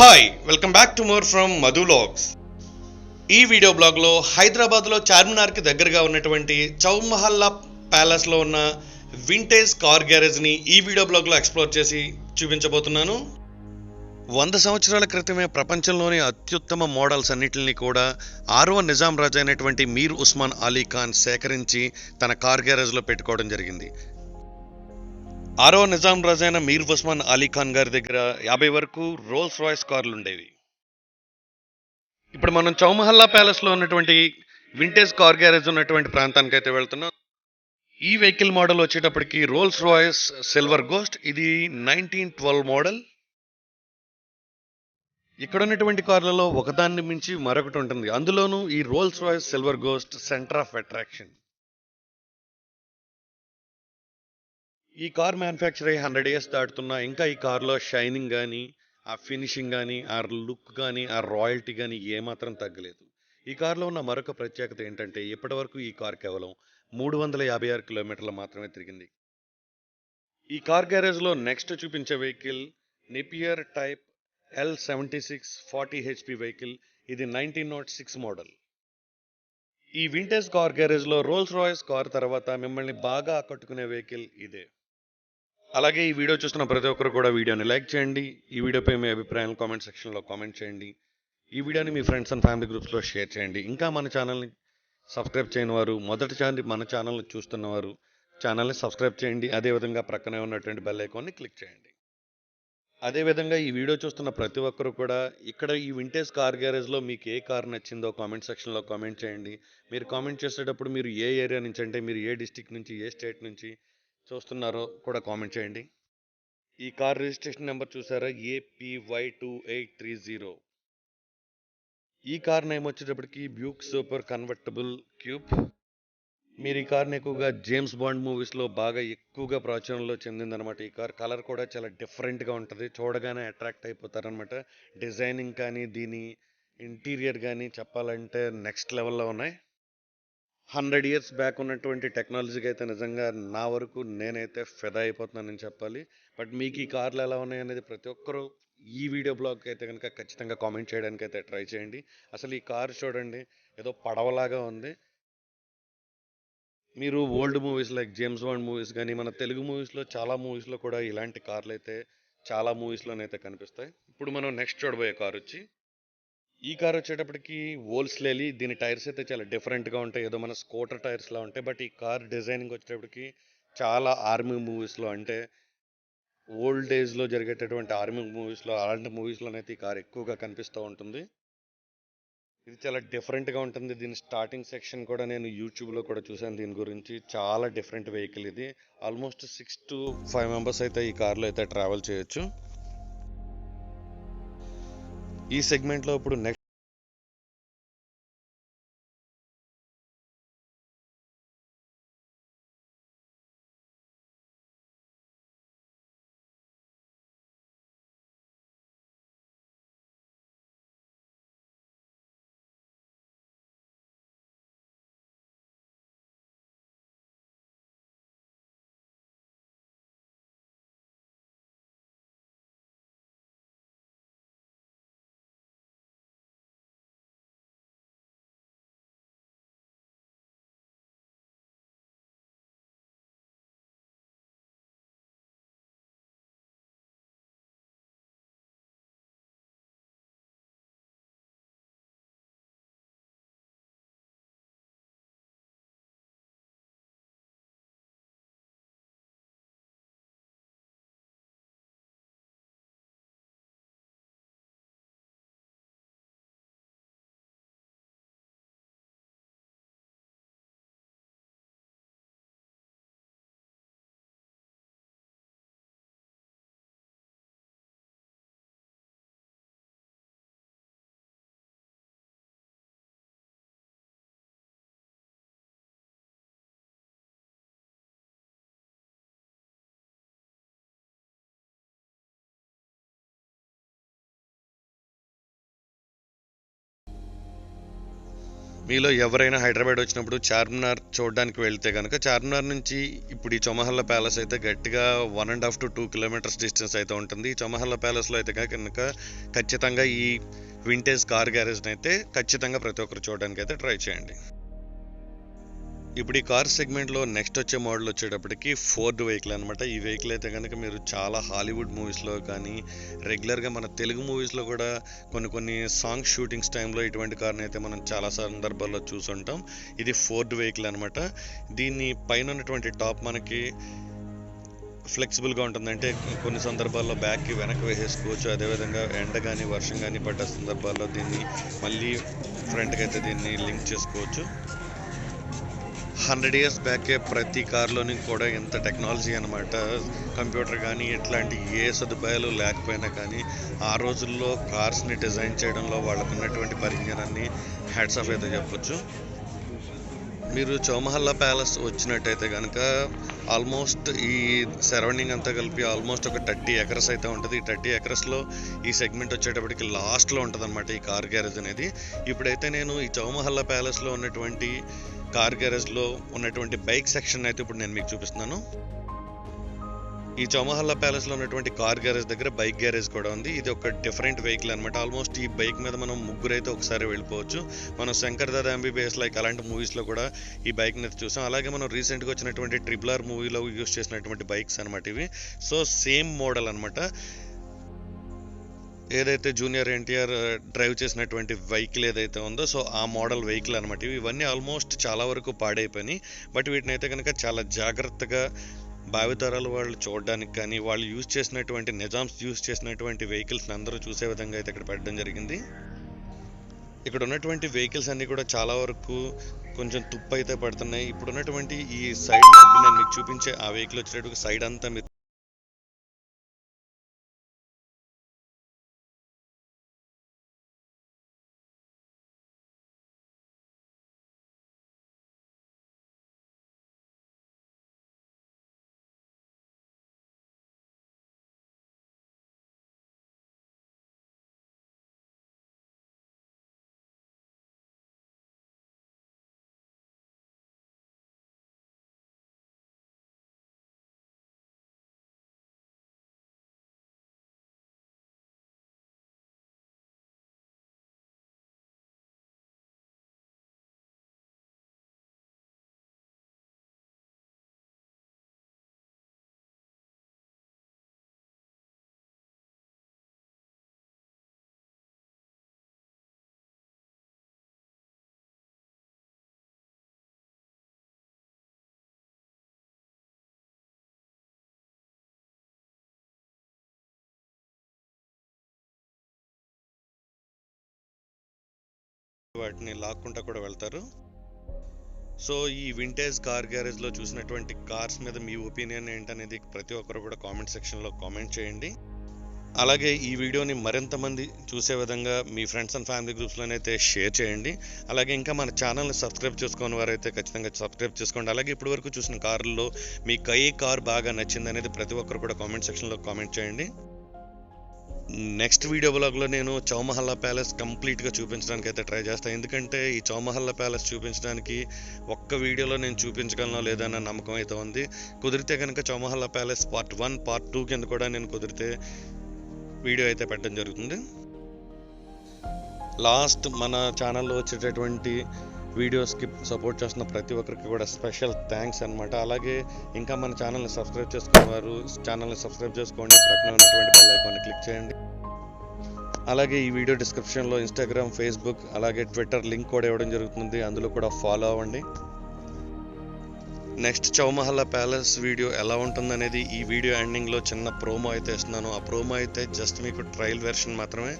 Hi welcome back to more from Madhu vlogs ఈ video బ్లాగ్లో హైదరాబాద్లో చార్మినార్కి దగ్గరగా ఉన్నటువంటి చౌమహల్లా ప్యాలెస్లో ఉన్న వింటేజ్ కార్ గ్యారేజ్ని ఈ వీడియో బ్లాగ్లో ఎక్స్ప్లోర్ చేసి చూపించబోతున్నాను. వంద సంవత్సరాల క్రితమే ప్రపంచంలోని అత్యుత్తమ మోడల్స్ అన్నిటిని కూడా ఆరవ నిజాం రాజు అయినటువంటి మీర్ ఉస్మాన్ అలీ ఖాన్ సేకరించి తన కార్ గ్యారేజ్లో పెట్టుకోవడం జరిగింది. ఆరో నిజాం రాజైన మీర్ ఉస్మాన్ అలీ ఖాన్ గారి దగ్గర యాభై వరకు రోల్స్ రాయ్స్ కార్లు ఉండేవి. ఇప్పుడు మనం చౌమహల్లా ప్యాలెస్లో ఉన్నటువంటి వింటేజ్ కార్ గ్యారేజ్ ఉన్నటువంటి ప్రాంతానికి అయితే వెళ్తున్నాం. ఈ వెహికల్ మోడల్ వచ్చేటప్పటికి రోల్స్ రాయస్ సిల్వర్ గోస్ట్ ఇది నైన్టీన్ ట్వెల్వ్ మోడల్. ఇక్కడ ఉన్నటువంటి కార్లలో ఒకదాన్ని మించి మరొకటి ఉంటుంది. అందులోనూ ఈ Rolls Royce silver ghost centre of attraction. ఈ కార్ మ్యానుఫ్యాక్చర్ అయ్యి హండ్రెడ్ ఇయర్స్ దాటుతున్నా ఇంకా ఈ కార్లో షైనింగ్ కానీ ఆ ఫినిషింగ్ కానీ ఆ లుక్ కానీ ఆ రాయల్టీ కానీ ఏమాత్రం తగ్గలేదు. ఈ కార్లో ఉన్న మరొక ప్రత్యేకత ఏంటంటే ఇప్పటివరకు ఈ కార్ కేవలం మూడు వందల యాభై ఆరు కిలోమీటర్లు మాత్రమే తిరిగింది. ఈ కార్ గ్యారేజ్లో నెక్స్ట్ చూపించే vehicle Napier type L seventy six forty HP vehicle. ఇది నైన్టీన్ నాట్ సిక్స్ మోడల్. ఈ వింటేజ్ కార్ గ్యారేజ్లో రోల్స్ రాయల్స్ కార్ తర్వాత మిమ్మల్ని బాగా ఆకట్టుకునే వెహికల్ ఇదే. అలాగే ఈ వీడియో చూస్తున్న ప్రతి ఒక్కరు కూడా వీడియోని లైక్ చేయండి. ఈ వీడియోపై మీ అభిప్రాయాలు కామెంట్ సెక్షన్లో కామెంట్ చేయండి. ఈ వీడియోని మీ ఫ్రెండ్స్ అండ్ ఫ్యామిలీ గ్రూప్స్లో షేర్ చేయండి. ఇంకా మన ఛానల్ని సబ్స్క్రైబ్ చేయని వారు మొదటిసారి మన ఛానల్ని చూస్తున్నవారు ఛానల్ని సబ్స్క్రైబ్ చేయండి. అదేవిధంగా ప్రక్కనే ఉన్నటువంటి బెల్ ఐకాన్ని క్లిక్ చేయండి. అదేవిధంగా ఈ వీడియో చూస్తున్న ప్రతి ఒక్కరు కూడా ఇక్కడ ఈ వింటేజ్ కార్ గ్యారేజ్లో మీకు ఏ కార్ నచ్చిందో కామెంట్ సెక్షన్లో కామెంట్ చేయండి. మీరు కామెంట్ చేసేటప్పుడు మీరు ఏ ఏరియా నుంచి అంటే మీరు ఏ డిస్టిక్ నుంచి ఏ స్టేట్ నుంచి చూస్తున్నారో కూడా కామెంట్ చేయండి. ఈ కార్ రిజిస్ట్రేషన్ నెంబర్ చూసారా? APY two eight three zero. ఈ కార్ నేమ్ వచ్చేటప్పటికి బ్యూక్ సూపర్ కన్వర్టబుల్ క్యూబ్. మీరు ఈ కార్ని ఎక్కువగా జేమ్స్ బాండ్ మూవీస్లో బాగా ఎక్కువగా ప్రాచుర్యంలో చెందిందనమాట ఈ కార్. కలర్ కూడా చాలా డిఫరెంట్గా ఉంటుంది. చూడగానే అట్రాక్ట్ అయిపోతారనమాట డిజైనింగ్ కానీ దీని ఇంటీరియర్ కానీ చెప్పాలంటే నెక్స్ట్ లెవెల్లో ఉన్నాయి. హండ్రెడ్ ఇయర్స్ బ్యాక్ ఉన్నటువంటి టెక్నాలజీకి అయితే నిజంగా నా వరకు నేనైతే ఫెదా అయిపోతున్నానని చెప్పాలి. బట్ మీకు ఈ కార్లు ఎలా ఉన్నాయి అనేది ప్రతి ఒక్కరూ ఈ వీడియో బ్లాగ్ అయితే కనుక ఖచ్చితంగా కామెంట్ చేయడానికి అయితే ట్రై చేయండి. అసలు ఈ కార్ చూడండి ఏదో పడవలాగా ఉంది. మీరు old movies like James Bond movies కానీ మన తెలుగు మూవీస్లో చాలా మూవీస్లో కూడా ఇలాంటి కార్లు అయితే చాలా మూవీస్లోనైతే కనిపిస్తాయి. ఇప్పుడు మనం నెక్స్ట్ చూడబోయే కార్ వచ్చి ఈ కార్ వచ్చేటప్పటికి ఓల్స్లేలి దీని టైర్స్ అయితే చాలా డిఫరెంట్గా ఉంటాయి. ఏదో మన స్కూటర్ టైర్స్లా ఉంటాయి. బట్ ఈ కార్ డిజైనింగ్ వచ్చేటప్పటికి చాలా ఆర్మీ మూవీస్లో అంటే ఓల్డ్ డేస్లో జరిగేటటువంటి ఆర్మీ మూవీస్లో అలాంటి మూవీస్లోనైతే ఈ కార్ ఎక్కువగా కనిపిస్తూ ఉంటుంది. ఇది చాలా డిఫరెంట్గా ఉంటుంది. దీని స్టార్టింగ్ సెక్షన్ కూడా నేను యూట్యూబ్లో కూడా చూశాను. దీని గురించి చాలా డిఫరెంట్ వెహికల్ ఇది. Almost six to five members అయితే ఈ కార్లో అయితే ట్రావెల్ చేయొచ్చు. ఈ సెగ్మెంట్లో ఇప్పుడు నెక్స్ట్ మీలో ఎవరైనా హైదరాబాద్ వచ్చినప్పుడు చార్మినార్ చూడడానికి వెళ్తే కనుక చార్మినార్ నుంచి ఇప్పుడు ఈ చొమహల్ల ప్యాలెస్ అయితే గట్టిగా one and half to two kilometres distance అయితే ఉంటుంది. ఈ చొమహల్ల ప్యాలెస్లో అయితే కనుక ఖచ్చితంగా ఈ వింటేజ్ కార్ గ్యారేజ్ని అయితే ఖచ్చితంగా ప్రతి ఒక్కరు చూడడానికి అయితే ట్రై చేయండి. ఇప్పుడు ఈ కార్ సెగ్మెంట్లో నెక్స్ట్ వచ్చే మోడల్ వచ్చేటప్పటికి ఫోర్డ్ వెహికల్ అనమాట ఈ వెహికల్ అయితే కనుక మీరు చాలా హాలీవుడ్ మూవీస్లో కానీ రెగ్యులర్గా మన తెలుగు మూవీస్లో కూడా కొన్ని కొన్ని సాంగ్ షూటింగ్స్ టైంలో ఇటువంటి కార్ని అయితే మనం చాలా సందర్భాల్లో చూసుంటాం. ఇది ఫోర్డ్ వెహికల్ అనమాట దీన్ని పైన ఉన్నటువంటి టాప్ మనకి ఫ్లెక్సిబుల్గా ఉంటుంది అంటే కొన్ని సందర్భాల్లో బ్యాక్కి వెనక్కి వేసేసుకోవచ్చు. అదేవిధంగా ఎండ కానీ వర్షం కానీ పడ్డ సందర్భాల్లో దీన్ని మళ్ళీ ఫ్రంట్కి అయితే దీన్ని లింక్ చేసుకోవచ్చు. హండ్రెడ్ ఇయర్స్ బ్యాకే ప్రతి కార్లోని కూడా ఇంత టెక్నాలజీ అనమాట కంప్యూటర్ కానీ ఇట్లాంటి ఏ సదుపాయాలు లేకపోయినా కానీ ఆ రోజుల్లో కార్స్ని డిజైన్ చేయడంలో వాళ్ళకు ఉన్నటువంటి పరిజ్ఞానాన్ని హ్యాట్స్ ఆఫ్ అయితే చెప్పొచ్చు. మీరు చౌమహల్లా ప్యాలెస్ వచ్చినట్టయితే కనుక ఆల్మోస్ట్ ఈ సరౌండింగ్ అంతా కలిపి ఆల్మోస్ట్ ఒక థర్టీ ఎకర్స్ అయితే ఉంటుంది. ఈ థర్టీ ఎకర్స్లో ఈ సెగ్మెంట్ వచ్చేటప్పటికి లాస్ట్లో ఉంటుంది అనమాట ఈ కార్ గ్యారేజ్ అనేది. ఇప్పుడైతే నేను ఈ చౌమహల్లా ప్యాలెస్లో ఉన్నటువంటి కార్ గ్యారేజ్లో ఉన్నటువంటి బైక్ సెక్షన్ అయితే ఇప్పుడు నేను మీకు చూపిస్తున్నాను. ఈ చౌమహల్లా ప్యాలెస్లో ఉన్నటువంటి కార్ గ్యారేజ్ దగ్గర బైక్ గ్యారేజ్ కూడా ఉంది. ఇది ఒక డిఫరెంట్ వెహికల్ అనమాట ఆల్మోస్ట్ ఈ బైక్ మీద మనం ముగ్గురైతే ఒకసారి వెళ్ళిపోవచ్చు. మనం శంకర్ దాదా ఎంబీబీఎస్ లైక్ అలాంటి మూవీస్లో కూడా ఈ బైక్ అయితే చూసాం. అలాగే మనం రీసెంట్గా వచ్చినటువంటి ట్రిపుల్ ఆర్ మూవీలో యూస్ చేసినటువంటి బైక్స్ అనమాట ఇవి. సో సేమ్ మోడల్ అనమాట ఏదైతే జూనియర్ ఎన్టీఆర్ డ్రైవ్ చేసినటువంటి వెహికల్ ఏదైతే ఉందో సో ఆ మోడల్ వెహికల్ అనమాట ఇవన్నీ ఆల్మోస్ట్ చాలా వరకు పాడైపోయినాయి. బట్ వీటిని అయితే కనుక చాలా జాగ్రత్తగా భావితరాలు వాళ్ళు చూడడానికి కానీ వాళ్ళు యూజ్ చేసినటువంటి నిజామ్స్ యూజ్ చేసినటువంటి వెహికల్స్ని అందరూ చూసే విధంగా అయితే ఇక్కడ పెట్టడం జరిగింది. ఇక్కడ ఉన్నటువంటి వెహికల్స్ అన్నీ కూడా చాలా వరకు కొంచెం తుప్పు అయితే పడుతున్నాయి. ఇప్పుడు ఉన్నటువంటి ఈ సైడ్ నేను మీకు చూపించే ఆ వెహికల్ వచ్చేటప్పుడు సైడ్ అంతా వాటిని లాక్కుంటా కూడా వెళ్తారు. సో ఈ వింటేజ్ కార్ గ్యారేజ్లో చూసినటువంటి కార్స్ మీద మీ ఒపీనియన్ ఏంటనేది ప్రతి ఒక్కరు కూడా కామెంట్ సెక్షన్లో కామెంట్ చేయండి. అలాగే ఈ వీడియోని మరింత మంది చూసే విధంగా మీ ఫ్రెండ్స్ అండ్ ఫ్యామిలీ గ్రూప్స్లోనైతే షేర్ చేయండి. అలాగే ఇంకా మన ఛానల్ని సబ్స్క్రైబ్ చేసుకుని వారైతే ఖచ్చితంగా సబ్స్క్రైబ్ చేసుకోండి. అలాగే ఇప్పటి వరకు చూసిన కార్లలో మీకు ఏ కార్ బాగా నచ్చింది అనేది ప్రతి ఒక్కరు కూడా కామెంట్ సెక్షన్లో కామెంట్ చేయండి. నెక్స్ట్ వీడియో బ్లాగ్లో నేను చౌమహల్లా ప్యాలెస్ కంప్లీట్గా చూపించడానికి అయితే ట్రై చేస్తాను ఎందుకంటే ఈ చౌమహల్లా ప్యాలెస్ చూపించడానికి ఒక్క వీడియోలో నేను చూపించగలనో లేదన్న నమ్మకం అయితే ఉంది. కుదిరితే కనుక Chowmahalla palace part one part two కింద కూడా నేను కుదిరితే వీడియో అయితే పెట్టడం జరుగుతుంది. లాస్ట్ మన ఛానల్లో వచ్చేటటువంటి వీడియోస్కి సపోర్ట్ చేస్తున్న ప్రతి ఒక్కరికి కూడా స్పెషల్ థ్యాంక్స్ అనమాట అలాగే ఇంకా మన ఛానల్ని సబ్స్క్రైబ్ చేసుకున్నవారు ఛానల్ని సబ్స్క్రైబ్ చేసుకోండి. ప్రక్కన ఉన్నటువంటి బెల్ ఐకాన్ని క్లిక్ చేయండి. అలాగే ఈ వీడియో డిస్క్రిప్షన్లో ఇన్స్టాగ్రామ్ ఫేస్బుక్ అలాగే ట్విట్టర్ లింక్ కూడా ఇవ్వడం జరుగుతుంది. అందులో కూడా ఫాలో అవ్వండి. నెక్స్ట్ చౌమహల్లా ప్యాలెస్ వీడియో ఎలా ఉంటుందనేది ఈ వీడియో ఎండింగ్లో చిన్న ప్రోమో అయితే ఇస్తున్నాను. ఆ ప్రోమో అయితే జస్ట్ మీకు ట్రయల్ వెర్షన్ మాత్రమే.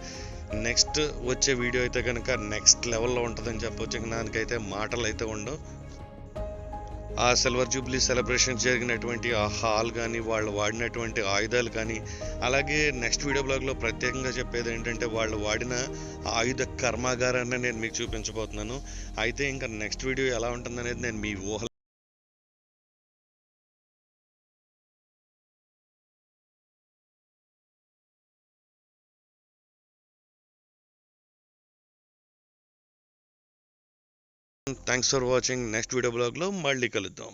నెక్స్ట్ వచ్చే వీడియో అయితే కనుక నెక్స్ట్ లెవెల్లో ఉంటుందని చెప్పొచ్చు. ఇంక దానికైతే మాటలు అయితే ఉండవు. ఆ సిల్వర్ జూబ్లీ సెలబ్రేషన్ జరిగినటువంటి ఆ హాల్ కానీ వాళ్ళు వాడినటువంటి ఆయుధాలు కానీ అలాగే నెక్స్ట్ వీడియో బ్లాగ్లో ప్రత్యేకంగా చెప్పేది ఏంటంటే వాళ్ళు వాడిన ఆయుధ కర్మాగారాన్ని నేను మీకు చూపించబోతున్నాను. అయితే ఇంకా నెక్స్ట్ వీడియో ఎలా ఉంటుందనేది నేను మీ ఊహ thanks for watching next video బ్లాగ్లో మళ్ళీ కలుద్దాం.